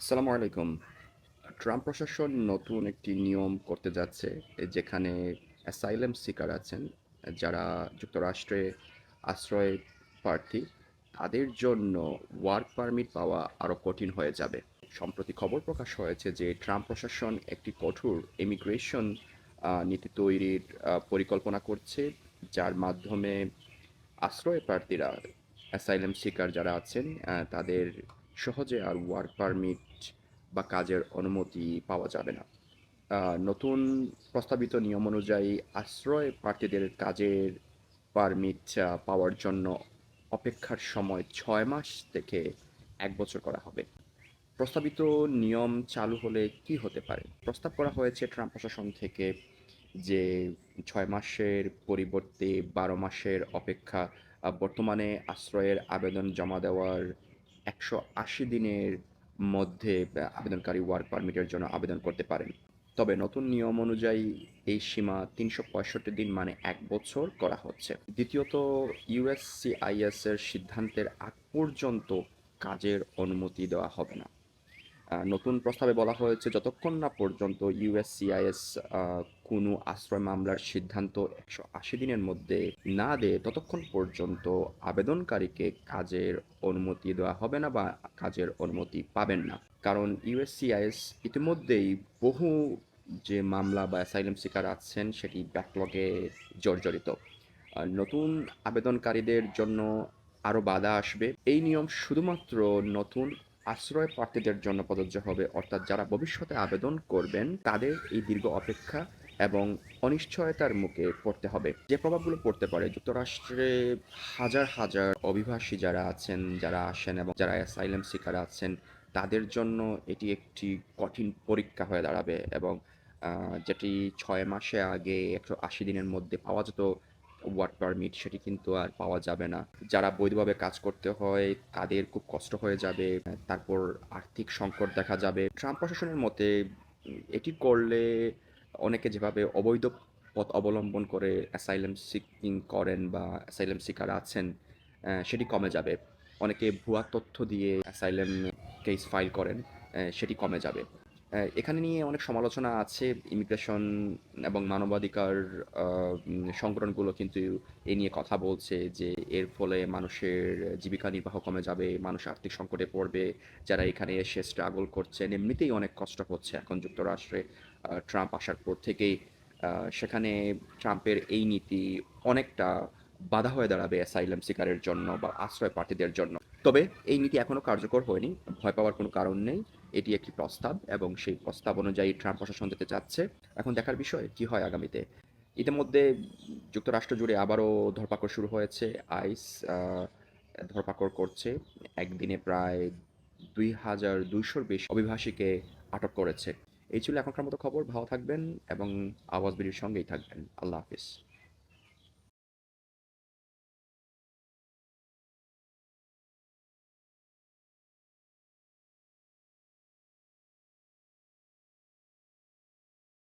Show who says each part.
Speaker 1: আসসালামু আলাইকুম। ট্রাম্প প্রশাসন নতুন একটি নিয়ম করতে যাচ্ছে, যেখানে অ্যাসাইলেম সিকার আছেন, যারা যুক্তরাষ্ট্রে আশ্রয় প্রার্থী, তাদের জন্য ওয়ার্ক পারমিট পাওয়া আরও কঠিন হয়ে যাবে। সম্প্রতি খবর প্রকাশ হয়েছে যে, ট্রাম্প প্রশাসন একটি কঠোর ইমিগ্রেশন নীতি তৈরির পরিকল্পনা করছে, যার মাধ্যমে আশ্রয় প্রার্থীরা, অ্যাসাইলেম শিকার যারা আছেন তাদের সহজে আর ওয়ার্ক পারমিট বা কাজের অনুমতি পাওয়া যাবে না। নতুন প্রস্তাবিত নিয়ম অনুযায়ী আশ্রয় প্রার্থীদের কাজের পারমিট পাওয়ার জন্য অপেক্ষার সময় ছয় মাস থেকে এক বছর করা হবে। প্রস্তাবিত নিয়ম চালু হলে কি হতে পারে? প্রস্তাব করা হয়েছে ট্রাম্প প্রশাসন থেকে যে ছয় মাসের পরিবর্তে বারো মাসের অপেক্ষা বর্তমানে আশ্রয়ের আবেদন জমা দেওয়ার একশো আশি দিনের মধ্যে আবেদনকারী ওয়ার্ক পারমিটের জন্য আবেদন করতে পারেন। তবে নতুন নিয়ম অনুযায়ী এই সীমা তিনশো পঁয়ষট্টি দিন মানে এক বছর করা হচ্ছে। দ্বিতীয়ত ইউএসসিআইএস এর সিদ্ধান্তের আগ পর্যন্ত কাজের অনুমতি দেওয়া হবে না। নতুন প্রস্তাবে বলা হয়েছে, যতক্ষণ না পর্যন্ত ইউএসসিআইএস কোনো আশ্রয় মামলার সিদ্ধান্ত একশো আশি দিনের মধ্যে না দেয়, ততক্ষণ পর্যন্ত আবেদনকারীকে কাজের অনুমতি দেওয়া হবে না বা কাজের অনুমতি পাবেন না। কারণ ইউএসসিআইএস ইতিমধ্যেই বহু যে মামলা বা অ্যাসাইলাম শিকার আছেন, সেটি ব্যাকলগে জর্জরিত। নতুন আবেদনকারীদের জন্য আরও বাধা আসবে। এই নিয়ম শুধুমাত্র নতুন আশ্রয় প্রার্থীদের জন্য প্রযোজ্য হবে, অর্থাৎ যারা ভবিষ্যতে আবেদন করবেন, তাদের এই দীর্ঘ অপেক্ষা এবং অনিশ্চয়তার মুখে পড়তে হবে। যে প্রভাবগুলো পড়তে পারে, যুক্তরাষ্ট্রে হাজার হাজার অভিবাসী যারা আছেন, যারা আসেন এবং যারা অ্যাসাইলেম শিকার আছেন, তাদের জন্য এটি একটি কঠিন পরীক্ষা হয়ে দাঁড়াবে এবং যেটি ছয় মাসে আগে একশো আশি দিনের মধ্যে পাওয়া যেত ওয়ার্ক পারমিট সেটি কিন্তু আর পাওয়া যাবে না। যারা বৈধভাবে কাজ করতে হয়, তাদের খুব কষ্ট হয়ে যাবে, তারপর আর্থিক সংকট দেখা যাবে। ট্রাম্প প্রশাসনের মতে, এটি করলে অনেকে যেভাবে অবৈধ পথ অবলম্বন করে অ্যাসাইলেম সিকিং করেন বা অ্যাসাইলেম শিকার আছেন সেটি কমে যাবে। অনেকে ভুয়া তথ্য দিয়ে অ্যাসাইলেম কেস ফাইল করেন সেটি কমে যাবে। এখানে নিয়ে অনেক সমালোচনা আছে ইমিগ্রেশন এবং মানবাধিকার সংগঠনগুলো কিন্তু এ নিয়ে কথা বলছে যে এর ফলে মানুষের জীবিকা নির্বাহ কমে যাবে, মানুষ আর্থিক সংকটে পড়বে, যারা এখানে এসে স্ট্রাগল করছেন, এমনিতেই অনেক কষ্ট হচ্ছে এখন যুক্তরাষ্ট্রে। ট্রাম্প আসার পর থেকেই সেখানে ট্রাম্পের এই নীতি অনেকটা বাধা হয়ে দাঁড়াবে অ্যাসাইলাম শিকারের জন্য বা আশ্রয় প্রার্থীদের জন্য। তবে এই নীতি এখনও কার্যকর হয়নি, ভয় পাওয়ার কোনো কারণ নেই। এটি একটি প্রস্তাব এবং সেই প্রস্তাব অনুযায়ী ট্রাম্প প্রশাসন যেতে চাচ্ছে। এখন দেখার বিষয়, কি হয় আগামীতে? ইতিমধ্যে যুক্তরাষ্ট্র জুড়ে আবারও ধরপাকড় শুরু হয়েছে। আইস ধরপাকড় করছে। একদিনে প্রায় দুই হাজার দুইশোর বেশি অভিবাসীকে আটক করেছে। এই ছিল এখনকার মতো খবর। ভালো থাকবেন এবং আওয়াজ বিড়ির সঙ্গেই থাকবেন। আল্লাহ হাফিজ।